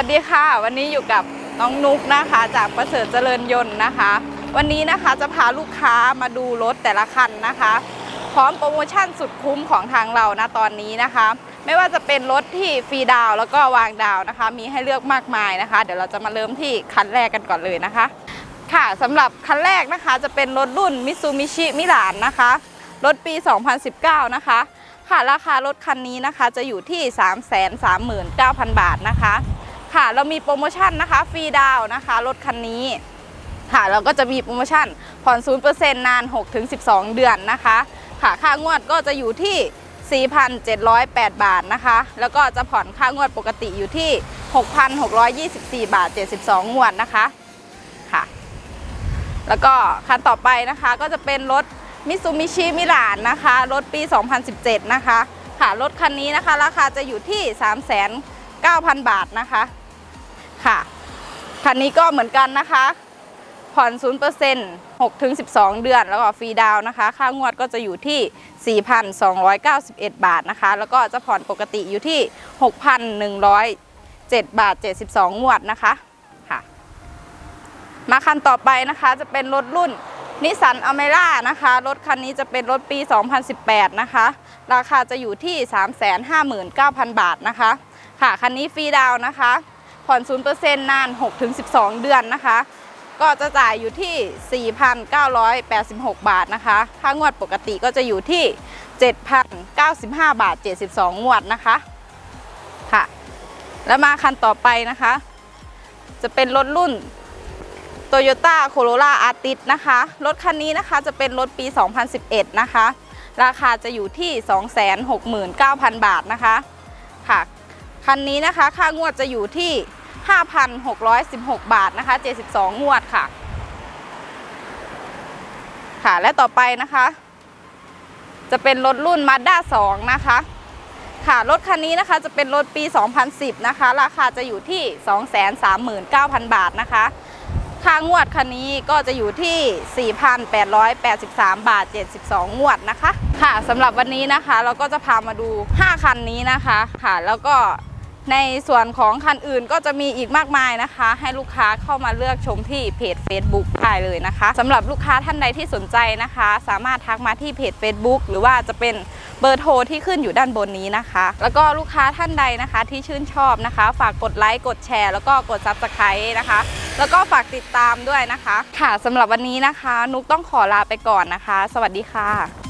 วัสดีค่ะ วันนี้อยู่กับน้องนุกนะคะ จากประเสริฐเจริญยนต์นะคะ วันนี้นะคะจะพาลูกค้ามาดูรถแต่ละคันนะคะ พร้อมโปรโมชั่นสุดคุ้มของทางเรานะตอนนี้นะคะ ไม่ว่าจะเป็นรถที่ฟรีดาวแล้วก็วางดาวนะคะ มีให้เลือกมากมายนะคะ เดี๋ยวเราจะมาเริ่มที่คันแรกกันก่อนเลยนะคะ ค่ะสำหรับคันแรกนะคะจะเป็นรถรุ่นมิซู b ิชิมิลานนะคะรถปี 2019 นะคะค่ะราคารถคันนี้นะคะจะอยู่ที่ 339,000 บาทนะคะ ค่ะ เรามีโปรโมชั่นนะคะฟรีดาวนะคะรถคันนี้ค่ะเราก็จะมีโปรโมชั่นผ่อน0%นนาน 6-12 เดือนนะคะค่ะค่างวดก็จะอยู่ที่ 4,708 บาทนะคะ แล้วก็จะผ่อนค่างวดปกติอยู่ที่ 6,624 บาท 72 งวดนะคะค่ะ แล้วก็คันต่อไปนะคะก็จะเป็นรถมิซู b ิชิมิลานนะคะ รถปี 2017 นะคะ ค่ะรถคันนี้นะคะ ราคาจะอยู่ที่ 9,000 บาทนะคะค่ะคันนี้ก็เหมือนกันนะคะ ผ่อน0% 6ถึง12 เดือน แล้วก็ฟรีดาวนะคะ ค่างวดก็จะอยู่ที่ 4,291 บาทนะคะ แล้วก็จะผ่อนปกติอยู่ที่ 6,107 บาท 72 งวดนะคะค่ะ มาคันต่อไปนะคะจะเป็นรถรุ่นนิสสันอเมร่านะคะ รถคันนี้จะเป็นรถปี 2018 นะคะ ราคาจะอยู่ที่ 359,000 บาทนะคะ ค่ะคันนี้ฟรีดาวนะคะ ผ่อน0%นาน 6-12 เดือนนะคะ ก็จะจ่ายอยู่ที่ 4,986 บาทนะคะค่างวดปกติก็จะอยู่ที่ 7,095 บาท 72 งวดนะคะค่ะ แล้วมาคันต่อไปนะคะ จะเป็นรถรุ่น Toyota Corolla Artis นะคะ รถคันนี้นะคะจะเป็นรถปี 2011 นะคะ ราคาจะอยู่ที่ 269,000 บาทนะคะ ค่ะ คันนี้นะคะ ค่างวดจะอยู่ที่ 5,616 บาทนะคะ 72 งวดค่ะ ค่ะ และต่อไปนะคะ จะเป็นรถรุ่น Mazda 2 นะคะ ค่ะ รถคันนี้นะคะจะเป็นรถปี 2010 นะคะ ราคาจะอยู่ที่ 239,000 บาทนะคะค่างวดคันนี้ก็จะอยู่ที่ 4,883 บาท 72 งวดนะคะ ค่ะสำหรับวันนี้นะคะ เราก็จะพามาดู 5 คันนี้นะคะ ค่ะ แล้วก็ ในส่วนของคันอื่นก็จะมีอีกมากมายนะคะ ให้ลูกค้าเข้ามาเลือกชมที่เพจ Facebook ได้เลยนะคะสำหรับลูกค้าท่านใดที่สนใจนะคะ สามารถทักมาที่เพจ Facebook หรือว่าจะเป็นเบอร์โทรที่ขึ้นอยู่ด้านบนนี้นะคะ แล้วก็ลูกค้าท่านใดนะคะที่ชื่นชอบนะคะ ฝากกดไลค์กดแชร์ แล้วก็กด Subscribe นะคะ แล้วก็ฝากติดตามด้วยนะคะ ค่ะสำหรับวันนี้นะคะ นุกต้องขอลาไปก่อนนะคะ สวัสดีค่ะ